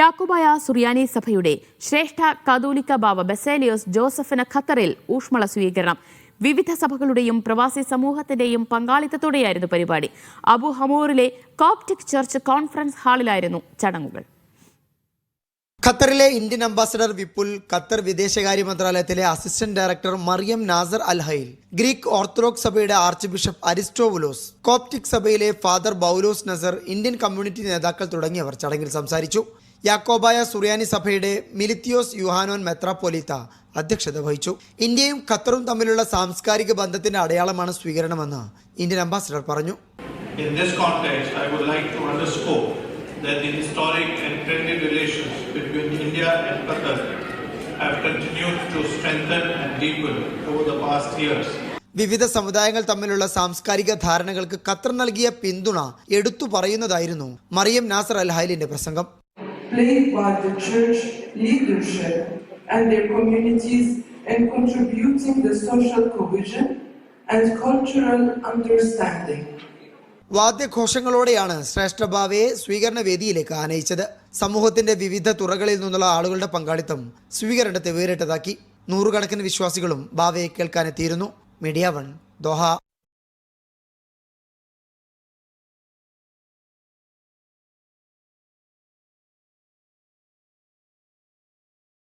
യാക്കോബായ സുറിയാനി സഭയുടെ ശ്രേഷ്ഠ കാതോലിക്ക ബാവ ബസേലിയോസ് ജോസഫിന് ഖത്തറിൽ ഊഷ്മള സ്വീകരണം. വിവിധ സഭകളുടെയും പ്രവാസി സമൂഹത്തിന്റെയും പങ്കാളിത്തത്തോടെയായിരുന്നു പരിപാടി. അബു ഹമൂറിലെ കോപ്റ്റിക് ചർച്ച് കോൺഫറൻസ് ഹാളിലായിരുന്നു ചടങ്ങുകൾ. ഖത്തറിലെ ഇന്ത്യൻ അംബാസഡർ വിപുൽ ഖത്തർ വിദേശകാര്യ മന്ത്രാലയത്തിലെ assistant director Maryam Nasser Al Hail Greek Orthodox സഭയുടെ ആർച്ച് ബിഷപ്പ് അരിസ്റ്റോവുലോസ് കോപ്റ്റിക് സഭയിലെ father Boulos Nasser Indian community നേതാക്കൾ തുടങ്ങിയവർ ചടങ്ങിൽ സംസാരിച്ചു. യാക്കോബായ സുറിയാനി സഭയുടെ മിലിത്തിയോസ് യുഹാനോൻ മെത്രാപ്പൊലീത്ത അധ്യക്ഷത വഹിച്ചു. ഇന്ത്യയും ഖത്തറും തമ്മിലുള്ള സാംസ്കാരിക ബന്ധത്തിന്റെ അടയാളമാണ് സ്വീകരണമെന്ന് ഇന്ത്യൻ അംബാസിഡർ പറഞ്ഞു. In this context, I would like to underscore that the historic and friendly relations between India and Qatar have continued to strengthen and deepen over the past years. വിവിധ സമുദായങ്ങൾ തമ്മിലുള്ള സാംസ്കാരിക ധാരണകൾക്ക് ഖത്തർ നൽകിയ പിന്തുണ എടുത്തു പറയുന്നതായിരുന്നു Mariyam Nasser അൽ ഹൈലിന്റെ പ്രസംഗം. Played by the church leadership and their communities in contributing the social cohesion and cultural understanding. വാദ്യഘോഷങ്ങളോടെയാണ് ശ്രേഷ്ഠഭാവയെ സ്വീകരണ വേദിയിലേക്ക് ആനയിച്ചത്. സമൂഹത്തിന്റെ വിവിധ തുറകളിൽ നിന്നുള്ള ആളുകളുടെ പങ്കാളിത്തം സ്വീകരണത്തെ വേറിട്ടതാക്കി. നൂറുകണക്കിന് വിശ്വാസികളും ഭാവയെ കേൾക്കാനെത്തിയിരുന്നു. Media one Doha.